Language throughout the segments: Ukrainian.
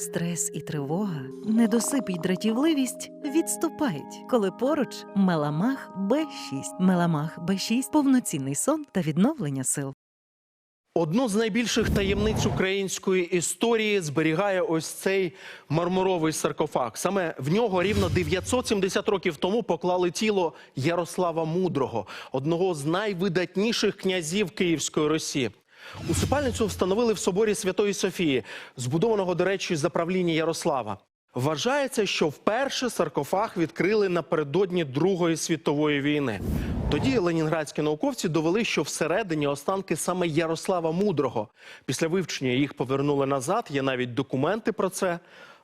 Стрес і тривога, недосип і дратівливість відступають, коли поруч меламах Б6. Меламах Б6 – повноцінний сон та відновлення сил. Одну з найбільших таємниць української історії зберігає ось цей мармуровий саркофаг. Саме в нього рівно 970 років тому поклали тіло Ярослава Мудрого, одного з найвидатніших князів Київської Росії. Усипальницю встановили в соборі Святої Софії, збудованого, до речі, за правління Ярослава. Вважається, що вперше саркофаг відкрили напередодні Другої світової війни. Тоді ленінградські науковці довели, що всередині останки саме Ярослава Мудрого. Після вивчення їх повернули назад. Є навіть документи про це.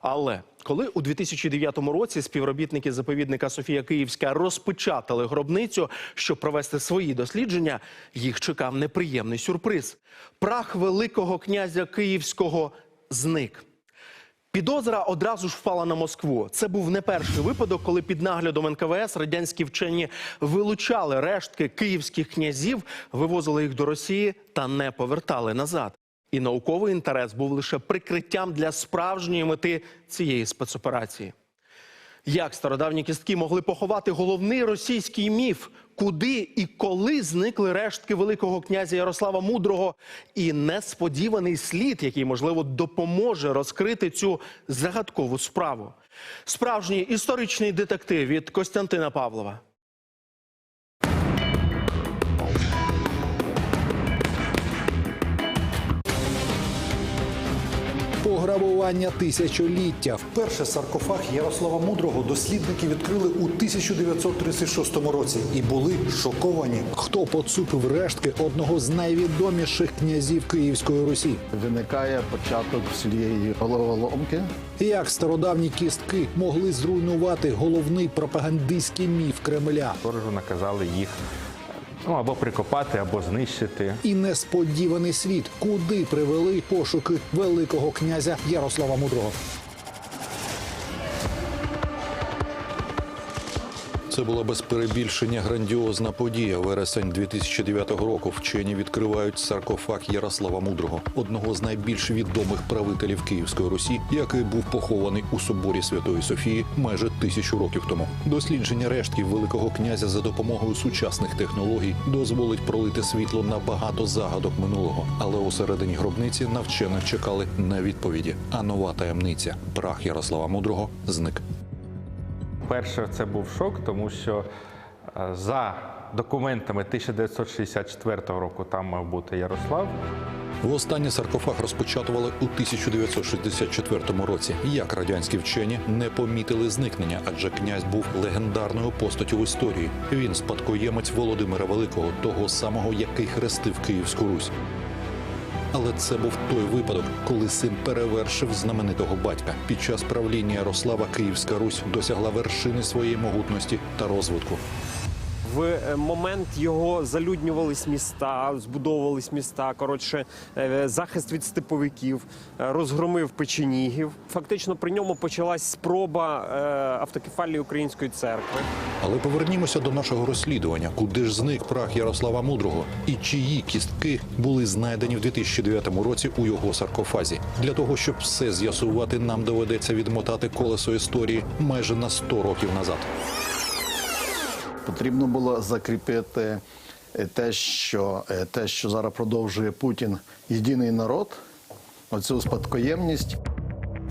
Але коли у 2009 році співробітники заповідника Софія Київська розпечатали гробницю, щоб провести свої дослідження, їх чекав неприємний сюрприз. Прах великого князя Київського зник. Підозра одразу ж впала на Москву. Це був не перший випадок, коли під наглядом НКВС радянські вчені вилучали рештки київських князів, вивозили їх до Росії та не повертали назад. І науковий інтерес був лише прикриттям для справжньої мети цієї спецоперації. Як стародавні кістки могли поховати головний російський міф, куди і коли зникли рештки великого князя Ярослава Мудрого, і несподіваний слід, який можливо допоможе розкрити цю загадкову справу. Справжній історичний детектив від Костянтина Павлова. Пограбування тисячоліття. Перший саркофаг Ярослава Мудрого дослідники відкрили у 1936 році і були шоковані. Хто поцупив рештки одного з найвідоміших князів Київської Русі? Виникає початок всієї головоломки. Як стародавні кістки могли зруйнувати головний пропагандистський міф Кремля? Сторожу наказали їх ну, або прикопати, або знищити. І несподіваний світ, куди привели пошуки великого князя Ярослава Мудрого. Це була без перебільшення грандіозна подія. Вересень 2009 року вчені відкривають саркофаг Ярослава Мудрого, одного з найбільш відомих правителів Київської Русі, який був похований у соборі Святої Софії майже тисячу років тому. Дослідження рештків великого князя за допомогою сучасних технологій дозволить пролити світло на багато загадок минулого. Але у середині гробниці на вчених чекали не відповіді, а нова таємниця. Прах Ярослава Мудрого зник. Перше, це був шок, тому що е, за документами 1964 року там мав бути Ярослав. Востаннє саркофаг розпочатували у 1964 році. Як радянські вчені не помітили зникнення, адже князь був легендарною постаттю в історії. Він спадкоємець Володимира Великого, того самого, який хрестив Київську Русь. Але це був той випадок, коли син перевершив знаменитого батька. Під час правління Ярослава Київська Русь досягла вершини своєї могутності та розвитку. В е, момент його залюднювались міста, збудовувались міста. Коротше, е, захист від степовиків, е, розгромив печенігів. Фактично при ньому почалась спроба автокефалії української церкви. Але повернімося до нашого розслідування. Куди ж зник прах Ярослава Мудрого і чиї кістки були знайдені в 2009 році у його саркофазі? Для того щоб все з'ясувати, нам доведеться відмотати колесо історії майже на 100 років назад. Потрібно було закріпити е, те, що, е, те, що зараз продовжує Путін єдиний народ, оцю спадкоємність.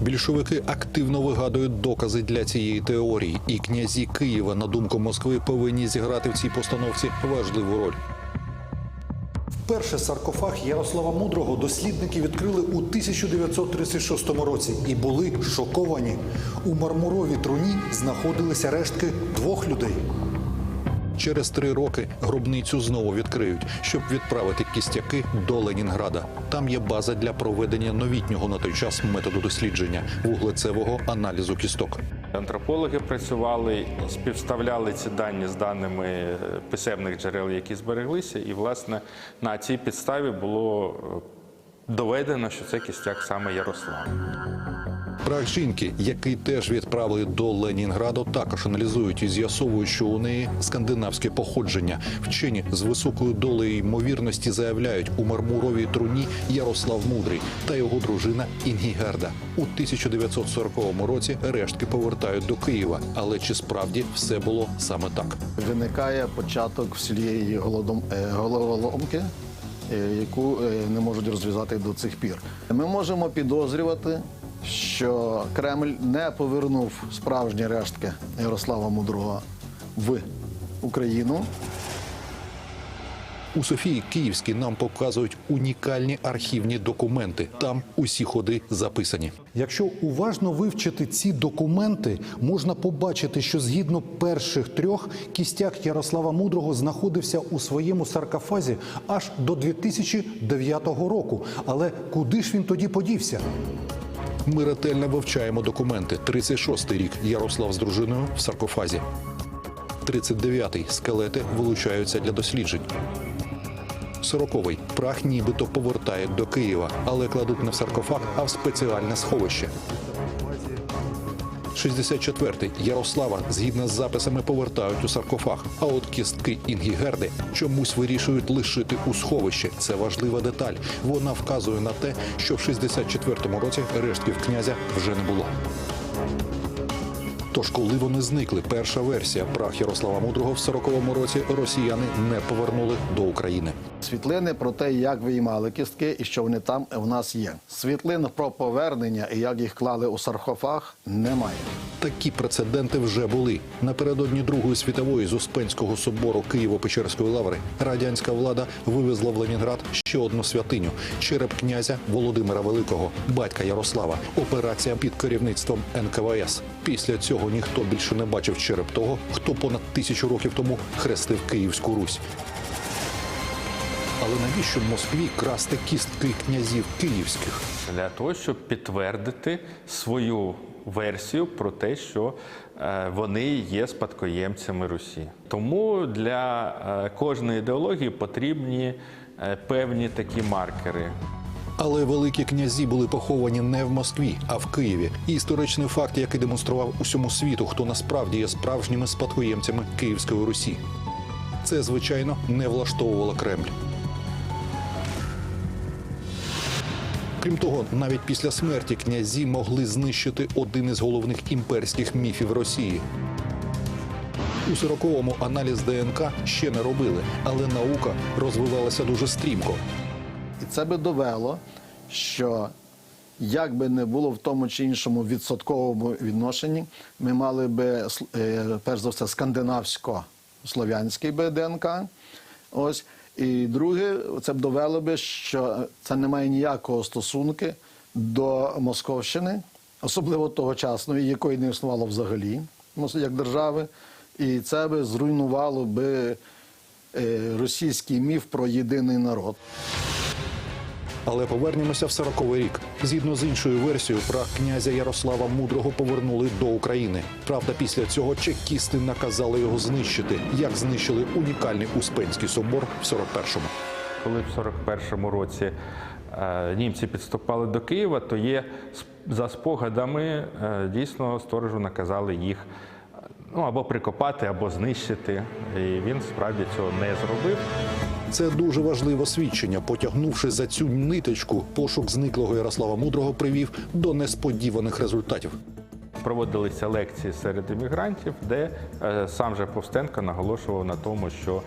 Більшовики активно вигадують докази для цієї теорії, і князі Києва, на думку Москви, повинні зіграти в цій постановці важливу роль. Перший саркофаг Ярослава Мудрого дослідники відкрили у 1936 році і були шоковані. У мармуровій труні знаходилися рештки двох людей. Через три роки гробницю знову відкриють, щоб відправити кістяки до Ленінграда. Там є база для проведення новітнього на той час методу дослідження вуглецевого аналізу кісток. Антропологи працювали, співставляли ці дані з даними е, писемних джерел, які збереглися, і власне на цій підставі було е, доведено, що це кістяк саме Ярослава. Прах жінки, який теж відправили до Ленінграду, також аналізують і з'ясовують, що у неї скандинавське походження. Вчені з високою долею ймовірності заявляють у мармуровій труні Ярослав Мудрий та його дружина Інгігерда. У 1940 році рештки повертають до Києва. Але чи справді все було саме так? Виникає початок в селі голодом, е, головоломки, е, яку е, не можуть розв'язати до цих пір. Ми можемо підозрювати, що Кремль не повернув справжні рештки Ярослава Мудрого в Україну. У Софії Київській нам показують унікальні архівні документи. Там усі ходи записані. Якщо уважно вивчити ці документи, можна побачити, що згідно перших трьох кістяк Ярослава Мудрого знаходився у своєму саркофазі аж до 2009 року. Але куди ж він тоді подівся? Ми ретельно вивчаємо документи. 36-й рік Ярослав з дружиною в саркофазі. 39-й скелети вилучаються для досліджень. 40-й прах нібито повертають до Києва, але кладуть не в саркофаг, а в спеціальне сховище. 64-й Ярослава згідно з записами повертають у саркофаг. А от кістки Інгігерди чомусь вирішують лишити у сховищі. Це важлива деталь. Вона вказує на те, що в 64-му році рештків князя вже не було. Тож, коли вони зникли, перша версія прах Ярослава Мудрого в 40-му році росіяни не повернули до України. Світлини про те, як виймали кістки і що вони там в нас є. Світлин про повернення і як їх клали у саркофаг немає. Такі прецеденти вже були напередодні Другої світової з Успенського собору Києво-Печерської лаври. Радянська влада вивезла в Ленінград ще одну святиню череп князя Володимира Великого, батька Ярослава. Операція під керівництвом НКВС. Після цього ніхто більше не бачив череп того, хто понад тисячу років тому хрестив Київську Русь. Але навіщо Москві красти кістки князів київських? для того, щоб підтвердити свою версію про те, що е, вони є спадкоємцями Русі. Тому для е, кожної ідеології потрібні е, певні такі маркери. Але великі князі були поховані не в Москві, а в Києві. І історичний факт, який демонстрував усьому світу, хто насправді є справжніми спадкоємцями Київської Русі. Це, звичайно, не влаштовувало Кремль. Крім того, навіть після смерті князі могли знищити один із головних імперських міфів Росії. У 40-му аналіз ДНК ще не робили, але наука розвивалася дуже стрімко. І це би довело, що як би не було в тому чи іншому відсотковому відношенні, ми мали би е, перш за все скандинавсько-слов'янський би ДНК. Ось. І друге, це б довело би, що це не має ніякого стосунку до Московщини, особливо тогочасної, якої не існувало взагалі, як держави. І це би зруйнувало би е, російський міф про єдиний народ. Але повернемося в 40-й рік. Згідно з іншою версією, прах князя Ярослава Мудрого повернули до України. Правда, після цього чекісти наказали його знищити, як знищили унікальний Успенський собор в 41-му. Коли в 41-му році е, німці підступали до Києва, то є за спогадами е, дійсно сторожу наказали їх ну, або прикопати, або знищити. І він справді цього не зробив. Це дуже важливе свідчення. Потягнувши за цю ниточку, пошук зниклого Ярослава Мудрого привів до несподіваних результатів. Проводилися лекції серед іммігрантів, де е, сам же Повстенко наголошував на тому, що е,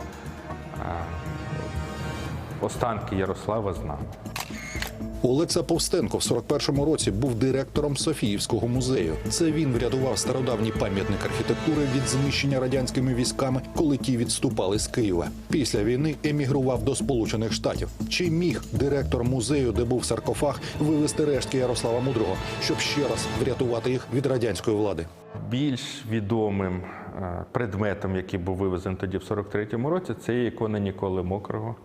останки Ярослава знав. Олекса Повстенко в 41-му році був директором Софіївського музею. Це він врятував стародавній пам'ятник архітектури від знищення радянськими військами, коли ті відступали з Києва. Після війни емігрував до Сполучених Штатів. Чи міг директор музею, де був саркофаг, вивезти рештки Ярослава Мудрого, щоб ще раз врятувати їх від радянської влади? Більш відомим е, предметом, який був вивезений тоді в 43-му році, це ікона Ніколи Мокрого.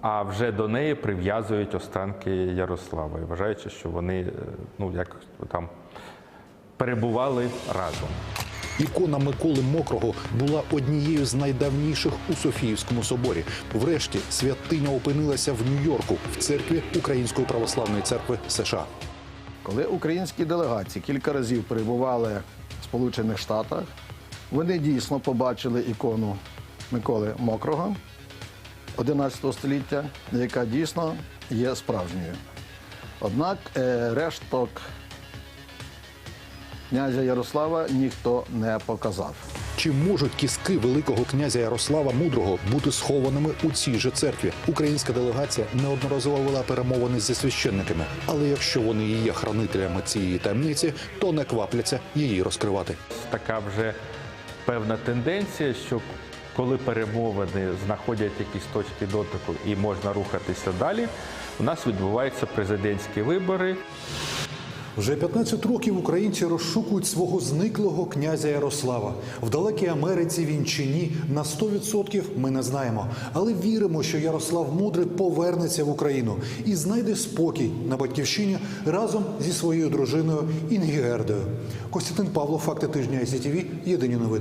А вже до неї прив'язують останки Ярослава, і вважаючи, що вони е, ну, як там перебували разом. Ікона Миколи Мокрого була однією з найдавніших у Софіївському соборі. Врешті святиня опинилася в Нью-Йорку в церкві Української православної церкви США. Коли українські делегації кілька разів перебували в Сполучених Штатах, вони дійсно побачили ікону Миколи Мокрого 11 століття, яка дійсно є справжньою. Однак е, решток князя Ярослава ніхто не показав. Чи можуть кістки великого князя Ярослава Мудрого бути схованими у цій же церкві? Українська делегація неодноразово вела перемовини зі священниками, але якщо вони і є хранителями цієї таємниці, то не квапляться її розкривати. Така вже певна тенденція, що коли перемовини знаходять якісь точки дотику і можна рухатися далі, у нас відбуваються президентські вибори. Вже 15 років українці розшукують свого зниклого князя Ярослава. В далекій Америці він чи ні на 100% ми не знаємо. Але віримо, що Ярослав Мудрий повернеться в Україну і знайде спокій на батьківщині разом зі своєю дружиною Інгігердою. Костянтин Павло, факти тижня СІТВ, єдині новини.